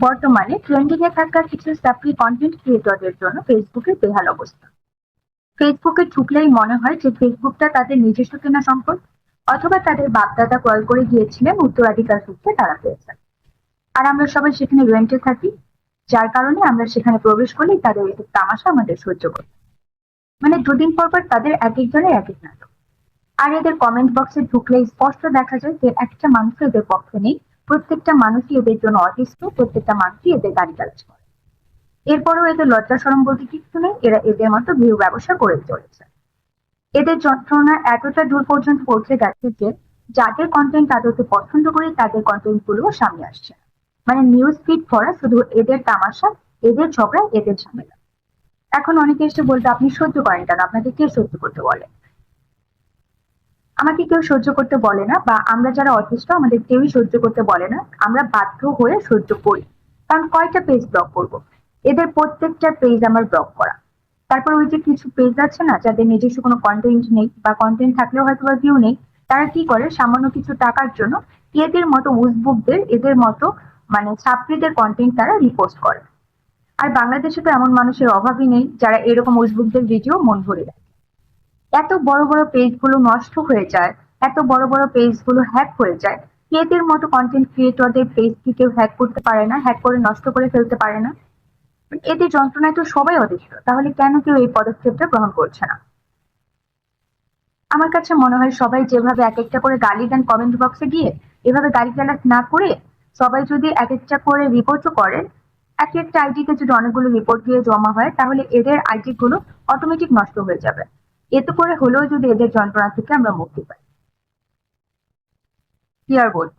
বর্তমানে ট্রেন্ডিং এ থাকা কিছু সাপ্লি কন্টেন্ট ক্রিয়েটরদের জন্য ফেসবুকের বেহাল অবস্থা। ফেসবুকে ঢুকলেই মনে হয় যে ফেসবুকটা তাদের নিজস্ব কেনা সম্পদ অথবা তাদের বাপদাদা ক্রয় করে গিয়েছিলেন উত্তরাধিকার সূত্রে তারা পেয়েছেন। আর আমরা সবাই সেখানে রেন্টে থাকি, যার কারণে আমরা সেখানে প্রবেশ করলেই তাদের এসব তামাশা আমাদের সহ্য করতে মানে দুদিন পর পর তাদের এক একজনের এক এক নাটক। আর এদের কমেন্ট বক্সে ঢুকলেই স্পষ্ট দেখা যায় যে একটা মানুষ এদের পক্ষে নেই প্রত্যেকটা মানুষই এদের জন্য অতিষ্ঠ, প্রত্যেকটা মানুষই এদের গাড়ি করে এরপরেও এদের লজ্জা সরম বলতে কিছু নেই, এরা এদের মতো ভিউ ব্যবসা করে চলেছে। এদের যন্ত্রণা এতটা দূর পর্যন্ত পৌঁছে গেছে যে, যাদের কন্টেন্ট তাদেরকে পছন্দ করে তাদের কন্টেন্টগুলো সামনে আসছে মানে নিউজ ফিড ভরা শুধু এদের তামাশা, এদের ঝগড়া, এদের ঝামেলা। এখন অনেকে এসে বলতে আপনি সহ্য করেন কেন? আপনাকে কে সহ্য করতে বলে? আমাকে কেউ সহ্য করতে বলে না বা আমরা যারা অতিষ্ঠ, আমাদের কেউই সহ্য করতে বলে না, আমরা বাধ্য হয়ে সহ্য করি। কারণ কয়টা পেজ ব্লক করব? এদের প্রত্যেকটা পেজ আমার ব্লক করা। তারপর ওই যে কিছু পেজ আছে না, যাদের নিজস্ব কোনো কন্টেন্ট নেই বা কন্টেন্ট থাকলেও হয়তো বা ভিউ নেই, তারা কি করে? সামান্য কিছু টাকার জন্য এদের মতো উজবুকদের এদের মতো মানে ছাত্রীদের কন্টেন্ট তারা রিপোস্ট করে। আর বাংলাদেশে তো এমন মানুষের অভাবই নেই যারা এরকম উজবুকদের ভিডিও মন ভরে দেয়। এত বড় বড় পেজগুলো নষ্ট হয়ে যায়, এত বড় বড় পেজগুলো হ্যাক হয়ে যায়, এদের মতো কন্টেন্ট ক্রিয়েটরদের পেজ কি কেউ হ্যাক করতে পারে না হ্যাক করে নষ্ট করে ফেলতে পারে না? এদের যন্ত্রণায় তো সবাই অতিষ্ঠ তাহলে কেন কেউ এই পদক্ষেপটা গ্রহণ করছে না? আমার কাছে মনে হয় সবাই যেভাবে এক একটা করে গালি দেন কমেন্ট বক্সে গিয়ে, এভাবে গালি গালাজ না করে সবাই যদি এক একটা করে রিপোর্টও করেন এক একটা আইডিতে যদি অনেকগুলো রিপোর্ট দিয়ে জমা হয়, তাহলে এদের আইডি গুলো অটোমেটিক নষ্ট হয়ে যাবে। এতে করে হলেও যদি এদের যন্ত্রণা থেকে আমরা মুক্তি পাই। কি আর বলব?